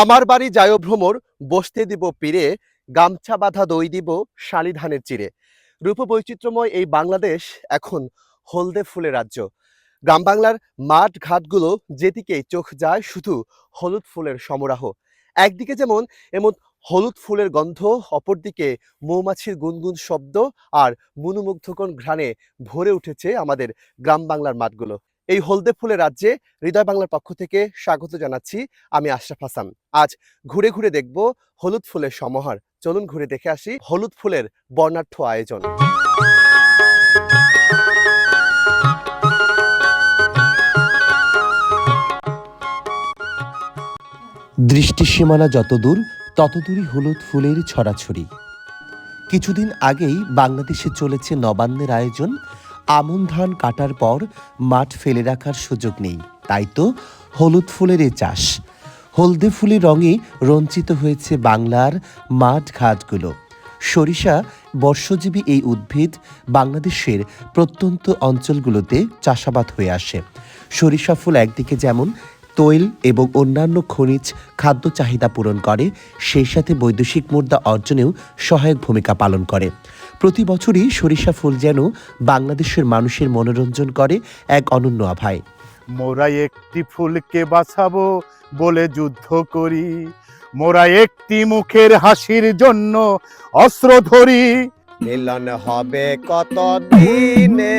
আমার বাড়ি যায় ভ্রমর বসতে দিব পীরে, গামছা বাঁধা দই দিব শালি ধানের চিরে রূপ বৈচিত্র্যময় এই বাংলাদেশ এখন হলদে ফুলের রাজ্য। গ্রাম বাংলার মাঠ ঘাটগুলো যেদিকেই চোখ যায় শুধু হলুদ ফুলের সমরাহ। একদিকে যেমন এমন হলুদ ফুলের গন্ধ, অপরদিকে মৌমাছির গুনগুন শব্দ আর মনোমুগ্ধকর ঘ্রাণে ভরে উঠেছে আমাদের গ্রাম বাংলার মাঠগুলো। এই হলদে ফুলের রাজ্যে হৃদয় বাংলার পক্ষ থেকে স্বাগত জানাচ্ছি আমি আশরাফ হাসান। আজ ঘুরে ঘুরে দেখব হলুদ ফুলের সমাহার। চলুন ঘুরে দেখে আসি হলুদ ফুলের বর্ণাঢ্য আয়োজন। দৃষ্টিসীমানা যতদূর, ততদূরই হলুদ ফুলের ছড়াছড়ি। কিছুদিন আগেই বাংলাদেশে চলেছে নবান্নের আয়োজন আমন ধান কাটার পর মাঠ ফেলে রাখার সুযোগ নেই। তাই তো হলুদ ফুলের এ চাষ। হলদে ফুলের রঙে রঞ্চিত হয়েছে বাংলার মাঠ ঘাটগুলো। সরিষা বর্ষজীবী এই উদ্ভিদ বাংলাদেশের প্রত্যন্ত অঞ্চলগুলোতে চাষাবাদ হয়ে আসে। সরিষা ফুল একদিকে যেমন তৈল এবং অন্যান্য খনিজ খাদ্য চাহিদা পূরণ করে, সেই সাথে বৈদেশিক মুদ্রা অর্জনেও সহায়ক ভূমিকা পালন করে। প্রতি বছরই সরিষা ফুল যেন বাংলাদেশের মানুষের মনোরঞ্জন করে এক অনন্য আভায় মোরা একটি ফুলকে বাঁচাবো বলে যুদ্ধ করি। মোরা একটি মুখের হাসির জন্য অস্ত্র ধরি। মিলন হবে কত দিনে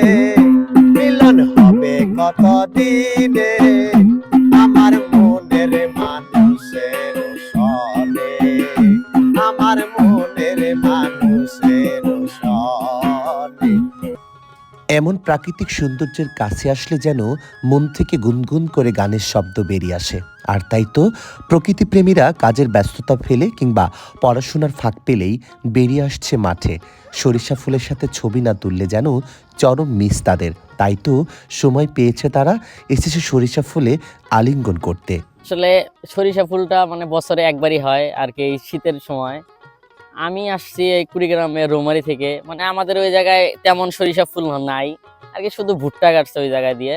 মিলন হবে কত দিনে এমন প্রাকৃতিক সৌন্দর্যের কাছে আসলে যেন মন থেকে গুনগুন করে গানের শব্দ বেরিয়ে আসে। আর তাই তো প্রকৃতিপ্রেমীরা কাজের ব্যস্ততা ফেলে কিংবা পড়াশোনার ফাঁক পেলেই বেরিয়ে আসছে মাঠে। সরিষা ফুলের সাথে ছবি না তুললে যেন চরম মিস তাদের। তাই তো সময় পেয়েছে তারা এসেছে সরিষা ফুলে আলিঙ্গন করতে। আসলে সরিষা ফুলটা মানে বছরে একবারই হয় আর কি শীতের সময়। আমি আসছি এই কুড়িগ্রামের রোমারি থেকে। মানে আমাদের ওই জায়গায় তেমন সরিষা ফুল নাই। আর কি শুধু ভুট্টা কাটছে ওই জায়গায় দিয়ে।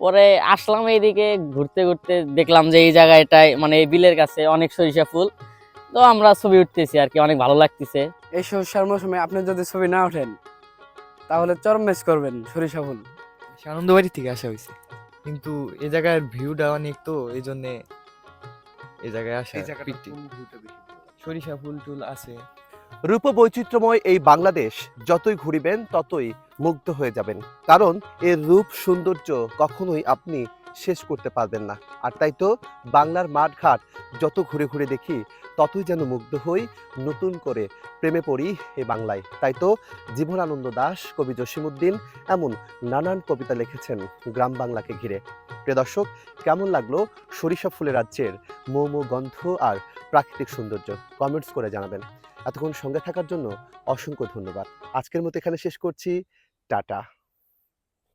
পরে আসলাম এইদিকে ঘুরতে ঘুরতে দেখলাম যে এই জায়গাটায় মানে এই বিলের কাছে অনেক সরিষা ফুল। তো আমরা ছবি উঠতেছি আর কি অনেক ভালো লাগতেছে। এই সরিষার মৌসুমে আপনি যদি ছবি না ওঠেন তাহলে চরম মিস করবেন সরিষা ফুল। আনন্দবাড়ি থেকে আসা হয়েছে। কিন্তু এই জায়গার ভিউটা অনেক তো এই জন্যে এই জায়গায় আসা পিকনিক। সরিষা ফুল টুল আছে। রূপ বৈচিত্র্যময় এই বাংলাদেশ যতই ঘুরিবেন, ততই মুগ্ধ হয়ে যাবেন। কারণ এর রূপ সৌন্দর্য কখনোই আপনি শেষ করতে পারবেন না। আর তাই তো বাংলার মাঠঘাট যত ঘুরে ঘুরে দেখি ততই যেন মুগ্ধ হই, নতুন করে প্রেমে পড়ি এ বাংলায়। তাই তো জীবনানন্দ দাস, কবি জসিমুদ্দিন এমন নানান কবিতা লিখেছেন গ্রাম বাংলাকে ঘিরে। প্রিয় দর্শক, কেমন লাগল সরিষা ফুলের রাজ্যের মোমো, গন্ধ আর প্রাকৃতিক সৌন্দর্য? কমেন্টস করে জানাবেন। এতক্ষণ সঙ্গে থাকার জন্য অসংখ্য ধন্যবাদ। আজকের মতো এখানে শেষ করছি। টাটা।